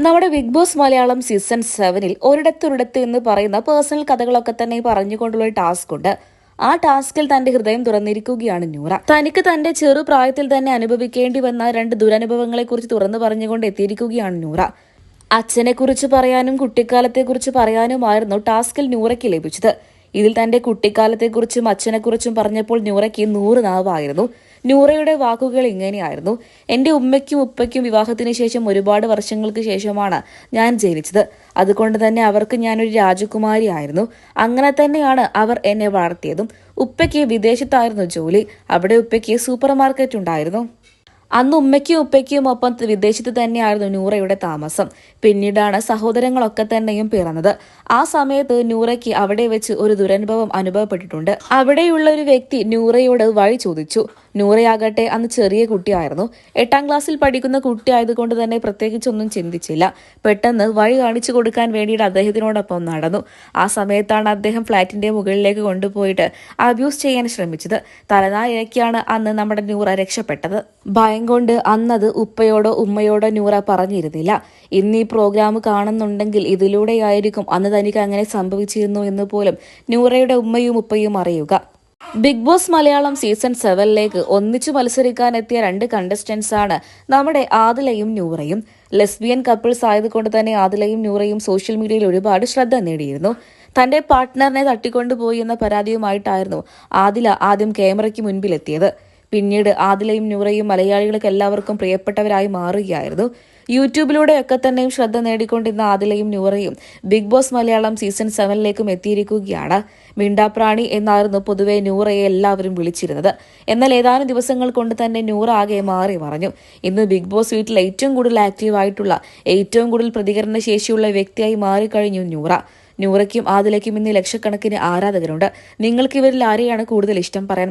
നമ്മുടെ big boss Malayalam season സെവനിൽ ഒരിടത്തൊരിടത്ത് എന്ന് പറയുന്ന പേഴ്സണൽ കഥകളൊക്കെ തന്നെ പറഞ്ഞുകൊണ്ടുള്ള ഒരു ടാസ്ക് ഉണ്ട്. ആ ടാസ്കിൽ തന്റെ ഹൃദയം തുറന്നിരിക്കുകയാണ് നൂറ. തനിക്ക് തന്റെ ചെറുപ്രായത്തിൽ തന്നെ അനുഭവിക്കേണ്ടി വന്ന രണ്ട് ദുരനുഭവങ്ങളെ കുറിച്ച് തുറന്നു പറഞ്ഞുകൊണ്ട് എത്തിയിരിക്കുകയാണ് നൂറ. അച്ഛനെ കുറിച്ച് പറയാനും കുട്ടിക്കാലത്തെക്കുറിച്ച് പറയാനുമായിരുന്നു ടാസ്കിൽ നൂറയ്ക്ക് ലഭിച്ചത്. ഇതിൽ തന്റെ കുട്ടിക്കാലത്തെക്കുറിച്ചും അച്ഛനെക്കുറിച്ചും പറഞ്ഞപ്പോൾ നൂറയ്ക്ക് നൂറ് നാവായിരുന്നു. നൂറയുടെ വാക്കുകൾ ഇങ്ങനെയായിരുന്നു. എന്റെ ഉമ്മയ്ക്കും ഉപ്പയ്ക്കും വിവാഹത്തിന് ശേഷം ഒരുപാട് വർഷങ്ങൾക്ക് ശേഷമാണ് ഞാൻ ജനിച്ചത്. അതുകൊണ്ട് തന്നെ അവർക്ക് ഞാനൊരു രാജകുമാരി ആയിരുന്നു. അങ്ങനെ തന്നെയാണ് അവർ എന്നെ വളർത്തിയതും. ഉപ്പയ്ക്ക് വിദേശത്തായിരുന്നു ജോലി. അവിടെ ഉപ്പയ്ക്ക് സൂപ്പർ മാർക്കറ്റ് ഉണ്ടായിരുന്നു. അന്ന് ഉമ്മയ്ക്കും ഉപ്പയ്ക്കും ഒപ്പം വിദേശത്ത് തന്നെയായിരുന്നു നൂറയുടെ താമസം. പിന്നീടാണ് സഹോദരങ്ങളൊക്കെ തന്നെയും പിറന്നത്. ആ സമയത്ത് നൂറയ്ക്ക് അവിടെ വെച്ച് ഒരു ദുരനുഭവം അനുഭവപ്പെട്ടിട്ടുണ്ട്. അവിടെയുള്ള ഒരു വ്യക്തി നൂറയോട് വഴി ചോദിച്ചു. നൂറയാകട്ടെ അന്ന് ചെറിയ കുട്ടിയായിരുന്നു. എട്ടാം ക്ലാസ്സിൽ പഠിക്കുന്ന കുട്ടിയായതുകൊണ്ട് തന്നെ പ്രത്യേകിച്ചൊന്നും ചിന്തിച്ചില്ല. പെട്ടെന്ന് വഴി കാണിച്ചു കൊടുക്കാൻ വേണ്ടിയിട്ട് അദ്ദേഹത്തിനോടൊപ്പം നടന്നു. ആ സമയത്താണ് അദ്ദേഹം ഫ്ളാറ്റിന്റെ മുകളിലേക്ക് കൊണ്ടുപോയിട്ട് അബ്യൂസ് ചെയ്യാൻ ശ്രമിച്ചത്. തലനായിരക്കാണ് അന്ന് നമ്മുടെ നൂറ രക്ഷപ്പെട്ടത്. ഭയം കൊണ്ട് അന്നത് ഉപ്പയോടോ ഉമ്മയോടോ നൂറ പറഞ്ഞിരുന്നില്ല. ഇന്ന് ഈ പ്രോഗ്രാം കാണുന്നുണ്ടെങ്കിൽ ഇതിലൂടെയായിരിക്കും അന്ന് തനിക്ക് അങ്ങനെ സംഭവിച്ചിരുന്നു എന്ന് പോലും നൂറയുടെ ഉമ്മയും ഉപ്പയും അറിയുക. ബിഗ് ബോസ് മലയാളം സീസൺ സെവനിലേക്ക് ഒന്നിച്ചു മത്സരിക്കാനെത്തിയ രണ്ട് കണ്ടസ്റ്റൻസ് ആണ് നമ്മുടെ ആദിലയും ന്യൂറയും ലെസ്ബിയൻ കപ്പിൾസ് ആയതുകൊണ്ട് തന്നെ ആദിലയും ന്യൂറയും സോഷ്യൽ മീഡിയയിൽ ഒരുപാട് ശ്രദ്ധ നേടിയിരുന്നു. തന്റെ പാർട്ട്ണറിനെ തട്ടിക്കൊണ്ടുപോയി എന്ന പരാതിയുമായിട്ടായിരുന്നു ആദില ആദ്യം ക്യാമറയ്ക്ക് മുൻപിലെത്തിയത്. പിന്നീട് ആദിലയും നൂറയും മലയാളികൾക്ക് എല്ലാവർക്കും പ്രിയപ്പെട്ടവരായി മാറുകയായിരുന്നു. യൂട്യൂബിലൂടെയൊക്കെ തന്നെയും ശ്രദ്ധ നേടിക്കൊണ്ടിരുന്ന ആദിലയും നൂറയും ബിഗ് ബോസ് മലയാളം സീസൺ സെവനിലേക്കും എത്തിയിരിക്കുകയാണ്. മിണ്ടാപ്രാണി എന്നായിരുന്നു പൊതുവെ നൂറയെ എല്ലാവരും വിളിച്ചിരുന്നത്. എന്നാൽ ഏതാനും ദിവസങ്ങൾ കൊണ്ട് തന്നെ നൂറ ആകെ മാറി മറഞ്ഞു. ഇന്ന് ബിഗ് ബോസ് വീട്ടിൽ ഏറ്റവും കൂടുതൽ ആക്റ്റീവായിട്ടുള്ള ഏറ്റവും കൂടുതൽ പ്രതികരണ ശേഷിയുള്ള വ്യക്തിയായി മാറിക്കഴിഞ്ഞു നൂറ. നൂറയ്ക്കും ആദിലയ്ക്കും ഇന്ന് ലക്ഷക്കണക്കിന് ആരാധകരുണ്ട്. നിങ്ങൾക്ക് ഇവരിൽ ആരെയാണ് കൂടുതൽ ഇഷ്ടം? പറയാൻ